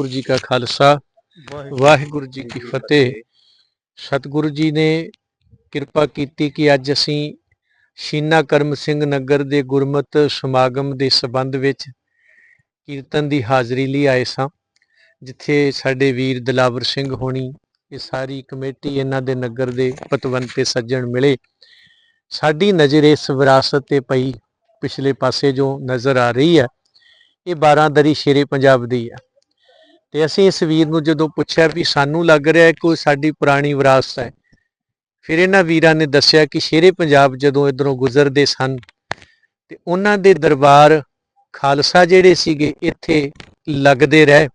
ਵਾਹਿਗੁਰੂ ਜੀ ਕਾ ਖਾਲਸਾ, ਵਾਹਿਗੁਰੂ ਜੀ ਕੀ ਫਤਿਹ। ਸਤਿਗੁਰੂ ਜੀ ਨੇ ਕਿਰਪਾ ਕੀਤੀ ਕਿ ਅੱਜ ਅਸੀਂ ਸ਼ੀਨਾ ਕਰਮ ਸਿੰਘ ਨਗਰ ਦੇ ਗੁਰਮਤ ਸਮਾਗਮ ਦੇ ਸਬੰਧ ਵਿੱਚ ਕੀਰਤਨ ਦੀ ਹਾਜ਼ਰੀ ਲਈ ਆਏ ਸਾਂ, ਜਿੱਥੇ ਸਾਡੇ ਵੀਰ ਦਲਾਵਰ ਸਿੰਘ ਹੋਣੀ, ਇਹ ਸਾਰੀ ਕਮੇਟੀ ਇਹਨਾਂ ਦੇ ਨਗਰ ਦੇ ਪਤਵੰਤੇ ਸੱਜਣ ਮਿਲੇ। ਸਾਡੀ ਨਜ਼ਰ ਇਸ ਵਿਰਾਸਤ ਤੇ ਪਈ, ਪਿਛਲੇ ਪਾਸੇ ਜੋ ਨਜ਼ਰ ਆ ਰਹੀ ਹੈ, ਇਹ 12 ਦਰੀ ਸ਼ੇਰੇ ਪੰਜਾਬ ਦੀ ਹੈ। ਤੇ ਅਸੀਂ ਇਸ ਵੀਰ ਨੂੰ ਜਦੋਂ ਪੁੱਛਿਆ ਵੀ ਸਾਨੂੰ ਲੱਗ ਰਿਹਾ ਹੈ ਕੋਈ ਸਾਡੀ ਪੁਰਾਣੀ ਵਿਰਾਸਤ ਹੈ, ਫਿਰ ਇਹਨਾਂ ਵੀਰਾਂ ਨੇ ਦੱਸਿਆ ਕਿ ਸ਼ੇਰੇ ਪੰਜਾਬ ਜਦੋਂ ਇਧਰੋਂ ਗੁਜ਼ਰਦੇ ਸਨ, ਤੇ ਉਹਨਾਂ ਦੇ ਦਰਬਾਰ ਖਾਲਸਾ ਜਿਹੜੇ ਸੀਗੇ ਇੱਥੇ ਲੱਗਦੇ ਰਹੇ।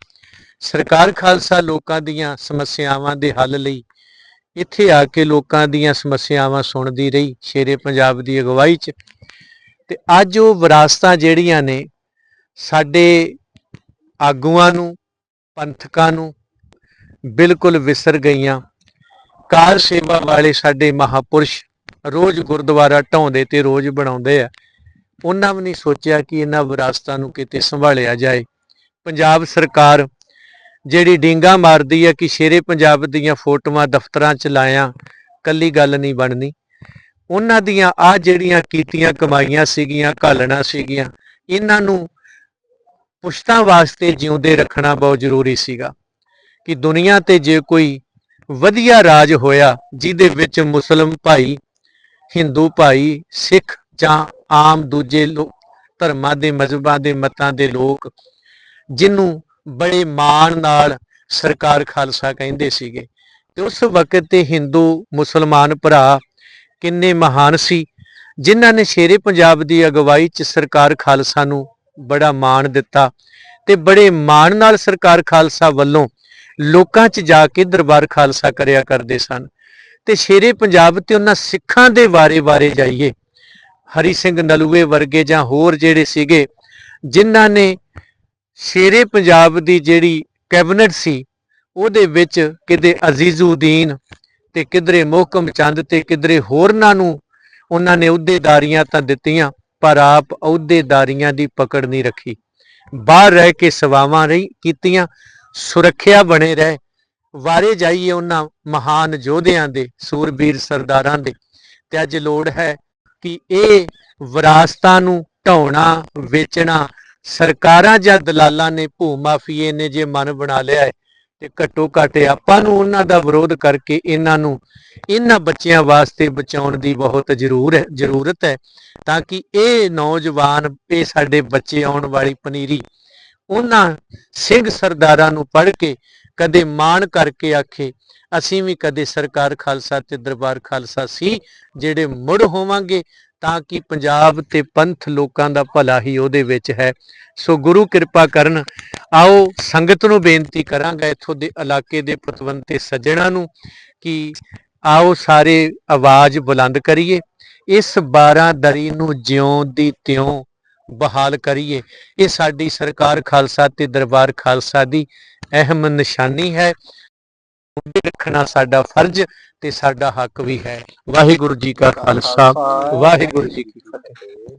ਸਰਕਾਰ ਖਾਲਸਾ ਲੋਕਾਂ ਦੀਆਂ ਸਮੱਸਿਆਵਾਂ ਦੇ ਹੱਲ ਲਈ ਇੱਥੇ ਆ ਕੇ ਲੋਕਾਂ ਦੀਆਂ ਸਮੱਸਿਆਵਾਂ ਸੁਣਦੀ ਰਹੀ ਸ਼ੇਰੇ ਪੰਜਾਬ ਦੀ ਅਗਵਾਈ 'ਚ। ਤੇ ਅੱਜ ਉਹ ਵਿਰਾਸਤਾਂ ਜਿਹੜੀਆਂ ਨੇ ਸਾਡੇ ਆਗੂਆਂ ਨੂੰ ਪੰਥਕਾਂ ਨੂੰ ਬਿਲਕੁਲ ਵਿਸਰ ਗਈਆਂ। ਕਾਰ ਸੇਵਾ ਵਾਲੇ ਸਾਡੇ ਮਹਾਪੁਰਸ਼ ਰੋਜ਼ ਗੁਰਦੁਆਰਾ ਢਾਉਂਦੇ ਤੇ ਰੋਜ਼ ਬਣਾਉਂਦੇ ਆ। ਉਹਨਾਂ ਵੀ ਨਹੀਂ ਸੋਚਿਆ ਕਿ ਇਹਨਾਂ ਵਿਰਾਸਤਾਂ ਨੂੰ ਕਿਤੇ ਸੰਭਾਲਿਆ ਜਾਏ। ਪੰਜਾਬ ਸਰਕਾਰ ਜਿਹੜੀ ਡਿੰਗਾ ਮਾਰਦੀ ਹੈ ਕਿ ਸ਼ੇਰੇ ਪੰਜਾਬ ਦੀਆਂ ਫੋਟੋਆਂ ਦਫ਼ਤਰਾਂ 'ਚ ਲਾਇਆ, ਕੱਲੀ ਗੱਲ ਨਹੀਂ ਬਣਨੀ। ਉਹਨਾਂ ਦੀਆਂ ਆ ਜਿਹੜੀਆਂ ਕੀਤੀਆਂ ਕਮਾਈਆਂ ਸੀਗੀਆਂ, ਘਾਲਣਾ ਸੀਗੀਆਂ, ਇਹਨਾਂ ਨੂੰ ਪੁਸ਼ਤਾਂ ਵਾਸਤੇ ਜਿਉਂਦੇ ਰੱਖਣਾ ਬਹੁਤ ਜ਼ਰੂਰੀ ਸੀਗਾ ਕਿ ਦੁਨੀਆ ਤੇ ਜੇ ਕੋਈ ਵਧੀਆ ਰਾਜ ਹੋਇਆ, ਜਿਹਦੇ ਵਿੱਚ ਮੁਸਲਮ ਭਾਈ, ਹਿੰਦੂ ਭਾਈ, ਸਿੱਖ ਜਾਂ ਆਮ ਦੂਜੇ ਧਰਮਾਂ ਦੇ ਮਜ਼ਹਬਾਂ ਦੇ ਮਤਾਂ ਦੇ ਲੋਕ, ਜਿਹਨੂੰ ਬੜੇ ਮਾਣ ਨਾਲ ਸਰਕਾਰ ਖਾਲਸਾ ਕਹਿੰਦੇ ਸੀਗੇ। ਤੇ ਉਸ ਵਕਤ ਤੇ ਹਿੰਦੂ ਮੁਸਲਮਾਨ ਭਰਾ ਕਿੰਨੇ ਮਹਾਨ ਸੀ, ਜਿਨ੍ਹਾਂ ਨੇ ਸ਼ੇਰੇ ਪੰਜਾਬ ਦੀ ਅਗਵਾਈ 'ਚ ਸਰਕਾਰ ਖਾਲਸਾ ਨੂੰ ਬੜਾ ਮਾਣ ਦਿੱਤਾ ਤੇ ਬੜੇ ਮਾਣ ਨਾਲ ਸਰਕਾਰ ਖਾਲਸਾ ਵੱਲੋਂ ਲੋਕਾਂ 'ਚ ਜਾ ਕੇ ਦਰਬਾਰ ਖਾਲਸਾ ਕਰਿਆ ਕਰਦੇ ਸਨ। ਤੇ ਸ਼ੇਰੇ ਪੰਜਾਬ ਤੇ ਉਹਨਾਂ ਸਿੱਖਾਂ ਦੇ ਬਾਰੇ ਬਾਰੇ ਜਾਈਏ। ਹਰੀ ਸਿੰਘ ਨਲੂਏ ਵਰਗੇ ਜਾਂ ਹੋਰ ਜਿਹੜੇ ਸੀਗੇ, ਜਿਨ੍ਹਾਂ ਨੇ ਸ਼ੇਰੇ ਪੰਜਾਬ ਦੀ ਜਿਹੜੀ ਕੈਬਨਿਟ ਸੀ, ਉਹਦੇ ਵਿੱਚ ਕਿਤੇ ਅਜ਼ੀਜ਼ੁਦੀਨ ਤੇ ਕਿਧਰੇ ਮੋਹਕਮ ਚੰਦ ਤੇ ਕਿਧਰੇ ਹੋਰਨਾਂ ਨੂੰ ਉਹਨਾਂ ਨੇ ਅਹੁਦੇਦਾਰੀਆਂ ਤਾਂ ਦਿੱਤੀਆਂ। ਪਰ ਆਪ ਅਹੁਦੇਦਾਰੀਆਂ ਦੀ ਪਕੜ ਨਹੀਂ ਰੱਖੀ। ਬਾਹਰ ਰਹਿ ਕੇ ਸੇਵਾਵਾਂ ਰਹੀ ਕੀਤੀਆਂ, ਸੁਰੱਖਿਆ ਬਣੇ ਰਹੇ। ਵਾਰੇ ਜਾਈਏ ਉਹਨਾਂ ਮਹਾਨ ਯੋਧਿਆਂ ਦੇ, ਸੂਰਬੀਰ ਸਰਦਾਰਾਂ ਦੇ। ਤੇ ਅੱਜ ਲੋੜ ਹੈ ਕਿ ਇਹ ਵਿਰਾਸਤਾਂ ਨੂੰ ਢਾਉਣਾ, ਵੇਚਣਾ, ਸਰਕਾਰਾਂ ਜਾਂ ਦਲਾਲਾਂ ਨੇ ਭੂ ਮਾਫੀਏ ਨੇ ਜੇ ਮਨ ਬਣਾ ਲਿਆ ਹੈ ਤੇ ਘੱਟੋ ਘੱਟ ਆਪਾਂ ਨੂੰ ਉਹਨਾਂ ਦਾ ਵਿਰੋਧ ਕਰਕੇ ਇਹਨਾਂ ਨੂੰ, ਇਹਨਾਂ ਬੱਚਿਆਂ ਵਾਸਤੇ ਬਚਾਉਣ ਦੀ ਬਹੁਤ ਜ਼ਰੂਰ ਹੈ, ਜ਼ਰੂਰਤ ਹੈ, ਤਾਂ ਕਿ ਇਹ ਨੌਜਵਾਨ, ਇਹ ਸਾਡੇ ਬੱਚੇ ਆਉਣ ਵਾਲੀ ਪਨੀਰੀ ਉਹਨਾਂ ਸਿੰਘ ਸਰਦਾਰਾਂ ਨੂੰ ਪੜ੍ਹ ਕੇ ਕਦੇ ਮਾਣ ਕਰਕੇ ਆਖੇ, ਅਸੀਂ ਵੀ ਕਦੇ ਸਰਕਾਰ ਖਾਲਸਾ ਤੇ ਦਰਬਾਰ ਖਾਲਸਾ ਸੀ, ਜਿਹੜੇ ਮੁੜ ਹੋਵਾਂਗੇ ਤਾਂ ਕਿ ਪੰਜਾਬ ਤੇ ਪੰਥ ਲੋਕਾਂ ਦਾ ਭਲਾ ਹੀ ਉਹਦੇ ਵਿੱਚ ਹੈ। ਸੋ ਗੁਰੂ ਕਿਰਪਾ ਕਰਨ, ਆਓ ਸੰਗਤ ਨੂੰ ਬੇਨਤੀ ਕਰਾਂਗਾ ਇੱਥੋਂ ਦੇ ਇਲਾਕੇ ਦੇ ਪਤਵੰਤੇ ਸੱਜਣਾ ਨੂੰ ਕਿ ਆਓ ਸਾਰੇ ਆਵਾਜ਼ ਬੁਲੰਦ ਕਰੀਏ, ਇਸ 12 ਦਰੀ ਨੂੰ ਜਿਉਂ ਦੀ ਤਿਉਂ ਬਹਾਲ ਕਰੀਏ। ਇਹ ਸਾਡੀ ਸਰਕਾਰ ਖਾਲਸਾ ਤੇ ਦਰਬਾਰ ਖਾਲਸਾ ਦੀ ਅਹਿਮ ਨਿਸ਼ਾਨੀ ਹੈ। ਉਹਦੇ ਰੱਖਣਾ ਸਾਡਾ ਫਰਜ਼ ਤੇ ਸਾਡਾ ਹੱਕ ਵੀ ਹੈ। ਵਾਹਿਗੁਰੂ ਜੀ ਕਾ ਖਾਲਸਾ, ਵਾਹਿਗੁਰੂ ਜੀ ਕੀ ਫਤਿਹ।